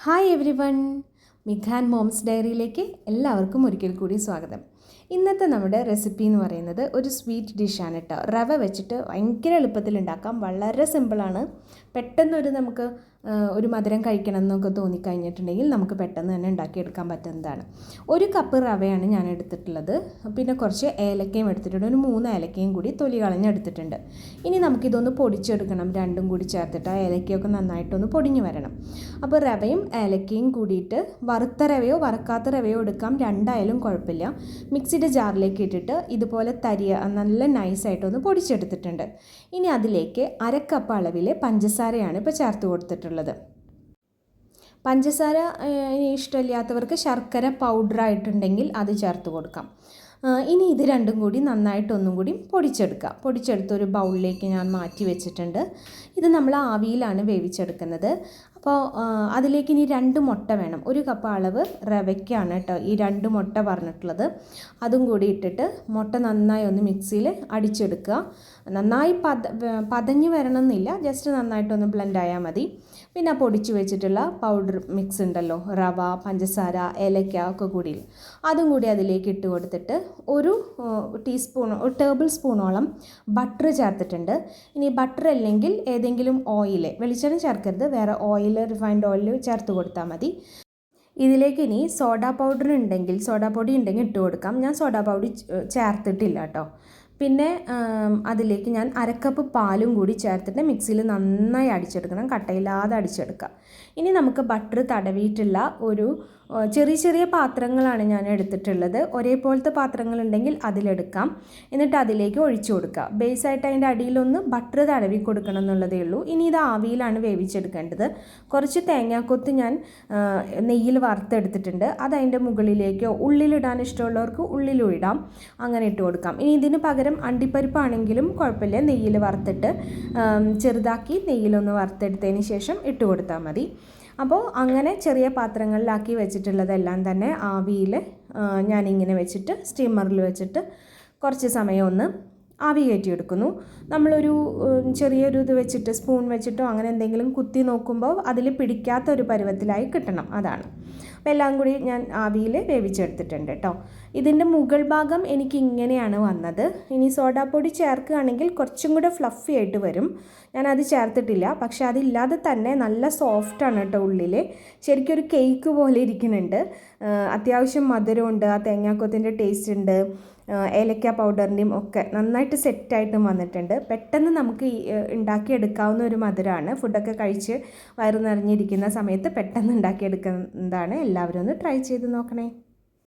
Hi everyone Mikhan moms ഡയറിയിലേക്ക് എല്ലാവർക്കും ഒരിക്കൽ കൂടി സ്വാഗതം. ഇന്നത്തെ നമ്മുടെ റെസിപ്പി എന്ന് പറയുന്നത് ഒരു സ്വീറ്റ് ഡിഷാണ് കേട്ടോ റവ വെച്ചിട്ട് ഭയങ്കര എളുപ്പത്തിൽ ഉണ്ടാക്കാം വളരെ സിമ്പിളാണ് പെട്ടെന്നൊരു നമുക്ക് ഒരു മധുരം കഴിക്കണം എന്നൊക്കെ തോന്നിക്കഴിഞ്ഞിട്ടുണ്ടെങ്കിൽ നമുക്ക് പെട്ടെന്ന് തന്നെ ഉണ്ടാക്കിയെടുക്കാൻ പറ്റുന്നതാണ്. ഒരു കപ്പ് റവയാണ് ഞാൻ എടുത്തിട്ടുള്ളത്. പിന്നെ കുറച്ച് ഏലക്കയും എടുത്തിട്ടുണ്ട്. ഒരു മൂന്ന് ഏലക്കയും കൂടി തൊലി കളഞ്ഞെടുത്തിട്ടുണ്ട് ഇനി നമുക്കിതൊന്ന് പൊടിച്ചെടുക്കണം. രണ്ടും കൂടി ചേർത്തിട്ട് ആ ഏലക്കയൊക്കെ നന്നായിട്ടൊന്ന് പൊടിഞ്ഞു വരണം. അപ്പോൾ റവയും ഏലക്കയും കൂടിയിട്ട് വറുത്ത റവയോ വറുക്കാത്ത റവയോ എടുക്കാം. രണ്ടായാലും കുഴപ്പമില്ല. മിക്സിയുടെ ജാറിലേക്ക് ഇട്ടിട്ട് ഇതുപോലെ തരിയ നല്ല നൈസായിട്ടൊന്ന് പൊടിച്ചെടുത്തിട്ടുണ്ട്. ഇനി അതിലേക്ക് അരക്കപ്പ് അളവിലെ പഞ്ചസാരയാണ് ഇപ്പോൾ ചേർത്ത് കൊടുത്തിട്ടുള്ളത്. പഞ്ചസാര ഇനി ഇഷ്ടമില്ലാത്തവർക്ക് ശർക്കര പൗഡറായിട്ടുണ്ടെങ്കിൽ അത് ചേർത്ത് കൊടുക്കാം. ഇനി ഇത് രണ്ടും കൂടി നന്നായിട്ടൊന്നും കൂടി പൊടിച്ചെടുക്കാം. പൊടിച്ചെടുത്ത് ഒരു ബൗളിലേക്ക് ഞാൻ മാറ്റി വെച്ചിട്ടുണ്ട്. ഇത് നമ്മൾ ആവിയിലാണ് വേവിച്ചെടുക്കുന്നത്. അപ്പോൾ അതിലേക്ക് ഇനി രണ്ട് മുട്ട വേണം. ഒരു കപ്പ് അളവ് റവയ്ക്കാണ് കേട്ടോ ഈ രണ്ട് മുട്ട പറഞ്ഞിട്ടുള്ളത്. അതും കൂടി ഇട്ടിട്ട് മുട്ട നന്നായി ഒന്ന് മിക്സിയിൽ അടിച്ചെടുക്കുക. നന്നായി പത പതഞ്ഞ് വരണമെന്നില്ല. ജസ്റ്റ് നന്നായിട്ടൊന്ന് ബ്ലെൻഡ് ആയാൽ മതി. പിന്നെ പൊടിച്ച് വെച്ചിട്ടുള്ള പൗഡർ മിക്സ് ഉണ്ടല്ലോ. റവ പഞ്ചസാര ഏലക്ക ഒക്കെ കൂടി. അതും കൂടി അതിലേക്ക് ഇട്ട് കൊടുത്തിട്ട് ഒരു ടീസ്പൂൺ ഒരു ടേബിൾ സ്പൂണോളം ബട്ടർ ചേർത്തിട്ടുണ്ട്. ഇനി ബട്ടർ അല്ലെങ്കിൽ ഏതെങ്കിലും ഓയിൽ വെളിച്ചെണ്ണ ചേർക്കരുത്. വേറെ ഓയിൽ റിഫൈൻഡ് ഓയിൽ ചേർത്ത് കൊടുത്താൽ മതി. ഇതിലേക്ക് ഇനി സോഡ പൗഡർ ഉണ്ടെങ്കിൽ സോഡ പൊടി ഉണ്ടെങ്കിൽ ഇട്ട് കൊടുക്കാം. ഞാൻ സോഡ പൗഡർ ചേർത്തിട്ടില്ല കേട്ടോ പിന്നെ അതിലേക്ക് ഞാൻ അരക്കപ്പ് പാലും കൂടി ചേർത്തിട്ട് മിക്സിയിൽ നന്നായി അടിച്ചെടുക്കണം കട്ടയില്ലാതെ അടിച്ചെടുക്കുക ഇനി നമുക്ക് ബട്ടർ തടവിയിട്ടുള്ള ഒരു ചെറിയ ചെറിയ പാത്രങ്ങളാണ് ഞാൻ എടുത്തിട്ടുള്ളത്. ഒരേപോലത്തെ പാത്രങ്ങളുണ്ടെങ്കിൽ അതിലെടുക്കാം. എന്നിട്ട് അതിലേക്ക് ഒഴിച്ചു കൊടുക്കുക. ബേസായിട്ട് അതിന്റെ അടിയിലൊന്ന് ബട്ടർ തടവി കൊടുക്കണം എന്നുള്ളതേ ഉള്ളൂ. ഇനി ഇത് ആവിയിലാണ് വേവിച്ചെടുക്കേണ്ടത്. കുറച്ച് തേങ്ങാക്കൊത്ത് ഞാൻ നെയ്യിൽ വറുത്തെടുത്തിട്ടുണ്ട്. അത് അതിന്റെ മുകളിലേക്കോ ഉള്ളിലിടാൻ ഇഷ്ടമുള്ളവർക്ക് ഉള്ളിലും ഇടാം. അങ്ങനെ ഇട്ട് കൊടുക്കാം. ഇനി ഇതിന് പകരം അണ്ടിപ്പരിപ്പാണെങ്കിലും കുഴപ്പമില്ല. നെയ്യിൽ വറുത്തിട്ട് ചെറുതാക്കി നെയ്യിലൊന്ന് വറുത്തെടുത്തതിന് ശേഷം ഇട്ട് കൊടുത്താൽ മതി. അപ്പോൾ അങ്ങനെ ചെറിയ പാത്രങ്ങളിലാക്കി വെച്ചിട്ടുള്ളതെല്ലാം തന്നെ ആവിയിൽ ഞാനിങ്ങനെ വെച്ചിട്ട് സ്റ്റീമറിൽ വെച്ചിട്ട് കുറച്ച് സമയം ഒന്ന് ആവി കയറ്റിയെടുക്കുന്നു. നമ്മളൊരു ചെറിയൊരു ഇത് വെച്ചിട്ട് സ്പൂൺ വെച്ചിട്ടോ അങ്ങനെ എന്തെങ്കിലും കുത്തി നോക്കുമ്പോൾ അതിൽ പിടിക്കാത്ത ഒരു പരുവത്തിലായി കിട്ടണം. അതാണ്. അപ്പോൾ എല്ലാം കൂടി ഞാൻ ആവിയിൽ വേവിച്ചെടുത്തിട്ടുണ്ട് കേട്ടോ. ഇതിന്റെ മുകൾ ഭാഗം എനിക്ക് ഇങ്ങനെയാണ് വന്നത്. ഇനി സോഡാപ്പൊടി ചേർക്കുകയാണെങ്കിൽ കുറച്ചും കൂടെ ഫ്ലഫി ആയിട്ട് വരും. ഞാനത് ചേർത്തിട്ടില്ല. പക്ഷേ അതില്ലാതെ തന്നെ നല്ല സോഫ്റ്റാണ് കേട്ടോ ഉള്ളിൽ. ശരിക്കും ഒരു കേക്ക് പോലെ ഇരിക്കുന്നുണ്ട്. അത്യാവശ്യം മധുരമുണ്ട്. ആ തേങ്ങാക്കൊത്തിന്റെ ടേസ്റ്റ് ഉണ്ട്. ഏലക്ക പൗഡറിന്റെയും ഒക്കെ നന്നായിട്ട് സെറ്റായിട്ടും വന്നിട്ടുണ്ട്. പെട്ടെന്ന് നമുക്ക് ഉണ്ടാക്കിയെടുക്കാവുന്ന ഒരു മധുരമാണ് ഫുഡൊക്കെ കഴിച്ച് വയറു നിറഞ്ഞിരിക്കുന്ന സമയത്ത് പെട്ടെന്ന് ഉണ്ടാക്കിയെടുക്കുന്നതാണ്. എല്ലാവരും ഒന്ന് ട്രൈ ചെയ്ത് നോക്കണേ.